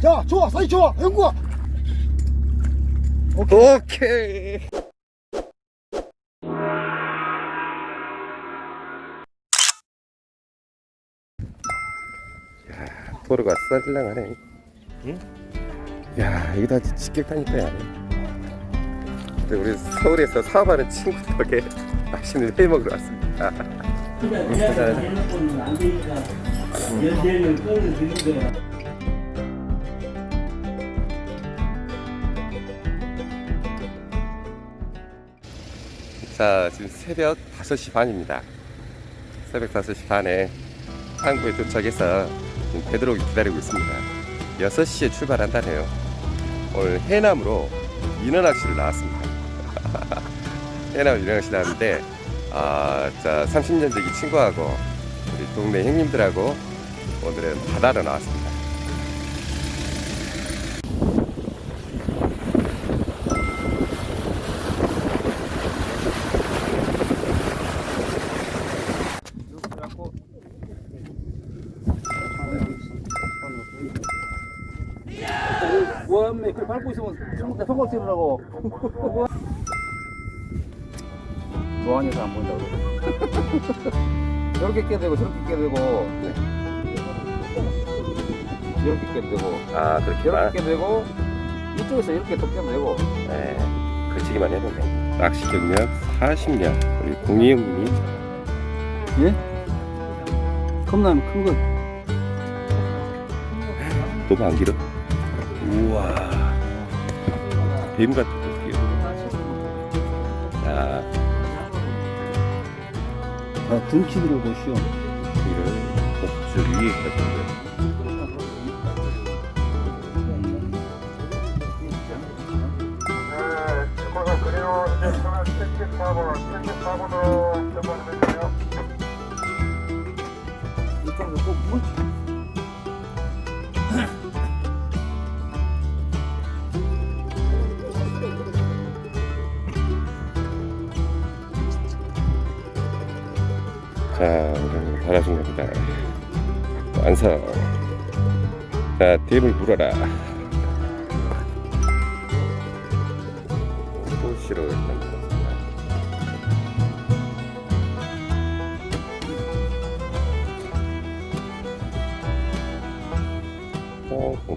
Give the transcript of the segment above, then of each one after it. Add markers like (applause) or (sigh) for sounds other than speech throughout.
자, 좋아, 사이 좋아, 영구야. 오케이. 야, 도로가 썰렁하네. 응? 야, 여기다 직격하니까 야. 근데 우리 서울에서 사업하는 친구 덕에 맛있는 회 먹으러 왔습니다. 안 되니까 연대는 끊어 드는 거야. 자, 지금 새벽 5시 반입니다. 새벽 5시 반에 항구에 도착해서 지금 되도록 기다리고 있습니다. 6시에 출발한다네요. 오늘 해남으로 인어낚시를 나왔습니다. (laughs) 해남 인어낚시 나왔는데, 아, 자, 30년 지기 친구하고 우리 동네 형님들하고 오늘은 바다로 나왔습니다. 뭐하면 그 밟고 있으면 성- 성공 뛰느라고. 뭐하니까 안 보인다고 이렇게 (laughs) 깨도 되고 저렇게 깨도 되고. 이렇게 깨도 되고. 아, 그렇게만. 이렇게 깨도 되고. 이쪽에서 이렇게 또 깨도 되고. 네, 그치기만 해도 돼. 낚시 경력 40년. 우리 공희 형님이. 컵라면 큰 거. 너무 안 길어? 우와. 뱀 같은 거 귀여워. 자. 아, 등치기를 보시오. 이를 목줄 위에 같은 거. 이쪽으로 꼭 물. 달아준 겁니다. 완성. 자, 뱀을 물어라. 소시로 일단. 어, 어.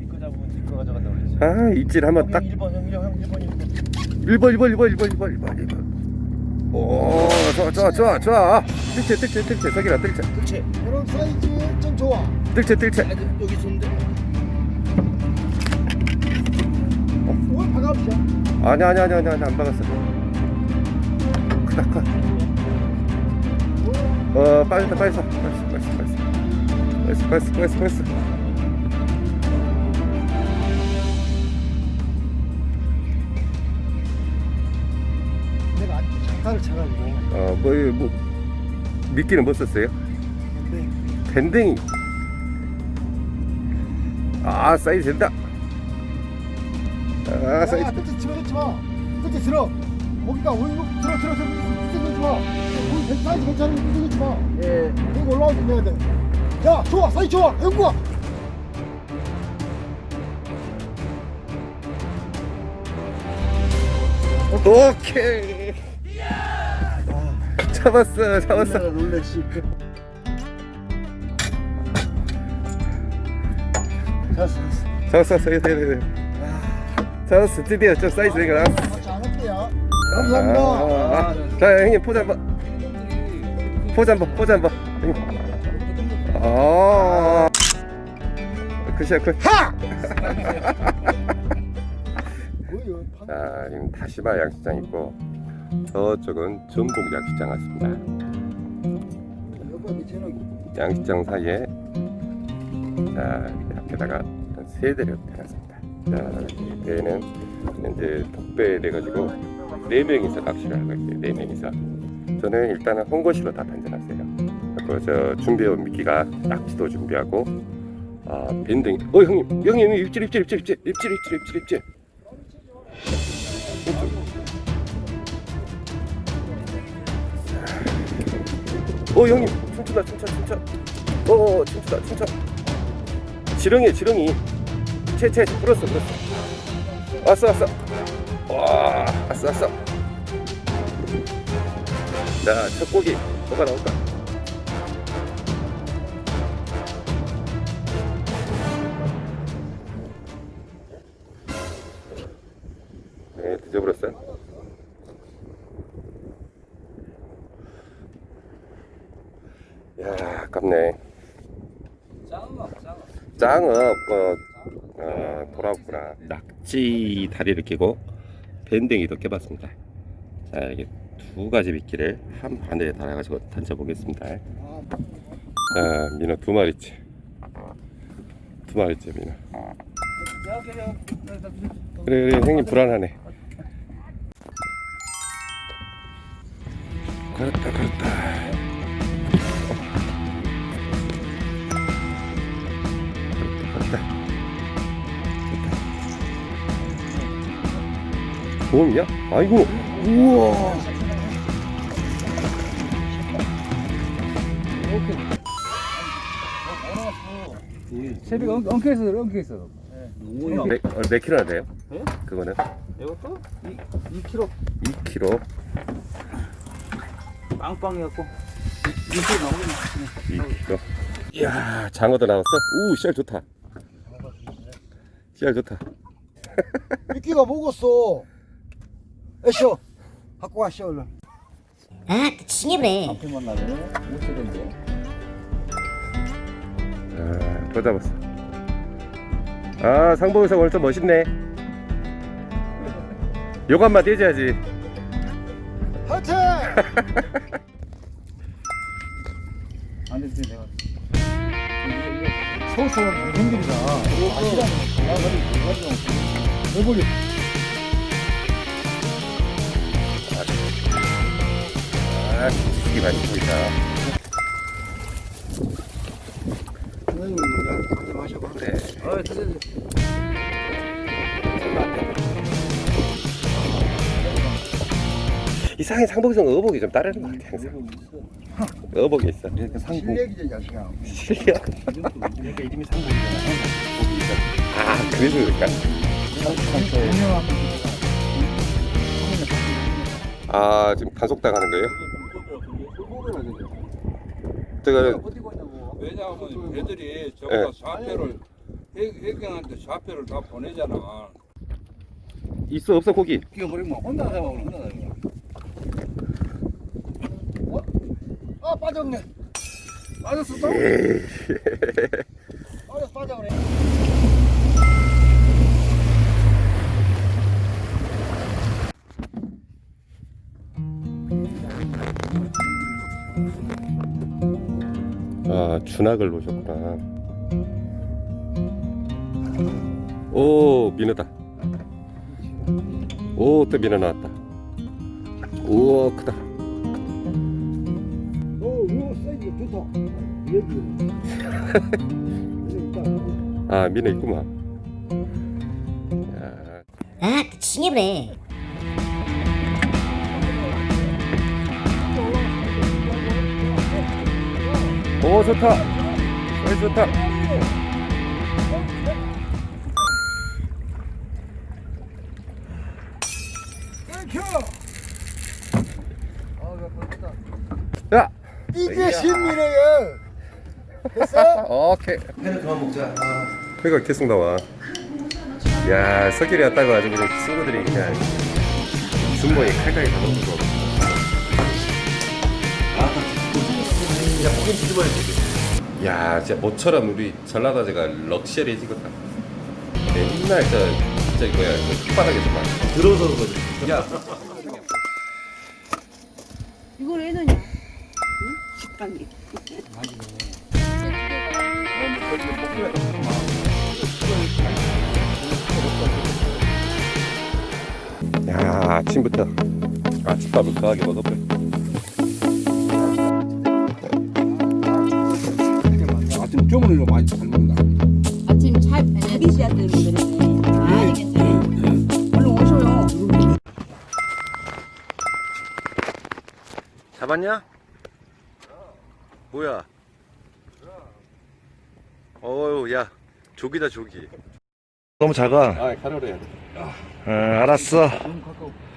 이거 잡으면 이거 가져간다고 그랬지 아, 입질 한번 딱 1번 형 1번 1번 1번 1번 1번 1번 1번 1번 1번 오 좋아 좋아 좋아 좋아. 뜰채 뜰채 뜰채. 석이라 뜰채. 그렇지 이런 사이즈 좀 좋아. 뜰채 뜰채. 여기 있었는데 오늘 박아보자. 아니 아니 아니 아니 아니 안 박았어. 크다 커 어 빠졌다 빠졌어 빠졌어 빠졌어 빠졌어 빠졌어 빠졌어 빠졌어 내가 장가를 차가지고. 어 뭐 뭐 미끼는 뭐 썼어요? 근데 밴댕이 아 사이즈 된다 아 야, 사이즈 끝에 집어 넣지 마. 끝에 들어. 고기가 올고 들어 들어 들어 뜯어지 마. 고기 괜- 사이즈 괜찮으면 뜯어지 마. 예 고기 올라오면 내야 돼. 야, 좋아, 사이즈 좋아, 영구야. 오케이 잡았어 잡았어 놀래시. 잡았어 잡았어 잡았어 잡았어 드디어 좀 사이즈 된거 나왔어 같이 안 할게요. 아, 감사합니다. 아, 아. 자 형님 포즈 한번 포즈 한번 포즈 한번 형님. 아 그시야 그 하! (laughs) 뭐예요? 판- 자 지금 다시마 양식장 있고 저쪽은 전복 양식장 제너기. 양식장 사이에 자 앞에다가 세 대를 해놨습니다. 자 배는 이제 독배 돼가지고 네 명이서 낚시를 하고 있어요. 네 명이서 저는 일단은 홍거실로 다 던져놨어요. 그리고 저 준비해온 미끼가 낙지도 준비하고 아 밴딩 어 형님 형님 형님 입질 입질 입질 입질 입질 입질 입질 입질 어 형님 춤춘다 춤춰 춤춰 어 춤춘다 춤춰 지렁이 지렁이 채, 채, 불었어, 불었어. 왔어, 왔어. 와, 왔어, 왔어. 자, 첫 고기 뭐가 나올까? 야, 아깝네. 짱어 짱어, 어, 어, 돌아왔구나. 낙지 다리를 끼고 밴댕이도 껴봤습니다. 자, 이게 두 가지 미끼를 한 바늘에 달아가지고 던져보겠습니다. 자, 민어 두 마리째. 두 마리째, 민어. 그래, 그래, 형님 불안하네. 걸었다. 걸었다. 봄이야? 아이고, 우와. 새벽 엉, 엉켜있어 엉켜있어 몇, 어, 몇 킬로나 돼요? 네? 그거는 이것도 2, 2kg 2킬로, 빵빵해갖고 2kg 나오겠네 2킬로. 이야, 장어도 나왔어? 우, 씨알 좋다. 씨알 좋다. 미끼가 먹었어. 에쇼. 갖고 가시오 얼른. 아, 그 징해버려. 앞에 만 나네 못 되던데 아, 또 잡았어. 아, 상봉에서 좀 멋있네. 욕 한마디 해줘야지. 하여튼. (laughs) 안 됐지 내가 서울 사람 형들이다. 아시라는 거. 내버리. 아, 기죽이 많이. 그래. 어 드세요 이상하게 상봉에서 어복이 좀 따르는 것 같아, 항상. 어복이 있어. 상봉. 실력이지 자식아. 실력. 그러니까 이름이 상봉이잖아. 아, 그래서 그럴까? 아, 지금 단속당하는 거예요? 제가 왜냐하면 배들이 저거 예. 좌표를 해- 해경한테 좌표를 다 보내잖아. 있어 없어 고기? 끼워버리면 혼자 잡아오면 혼자 잡아 아 빠졌네. 빠졌어 또? (laughs) 빠졌어 빠져버려. 아, 준학을 놓으셨구나. 오, 민어다. 오, 또 민어 나왔다. 우와, 크다. (laughs) 아, 민어 있구만. 야, 아, 그 징해버려. 오, 좋다. 사이즈 좋다. 야, 이게 신민이에요. 됐어? (laughs) 오케이. 회는 그만 먹자. 회가 계속 나와. 야, 석길이 왔다고 아주 그냥 친구들이 그냥 순번이 칼칼이 다 먹 고. 야, 진짜 모처럼 우리 전라도제가 럭셔리해지겠다. 맨날 저, 저기 뭐야, 그 흙바닥에서만. 들어서 그거지. 야, 이걸 왜 넣냐? 응? 식빵이. 야, 아침부터 아침밥을 거하게 먹어버려. 아침 쪼물이로 많이 잘 먹는다 아침 자, 자기 씨앗 들는 거네. 아, 괜찮아. 얼른 오셔요. 잡았냐? 뭐야? 어우, 야, 조기다, 조기. 너무 작아. 아 해야 돼 어, 알았어. 너무 가까워.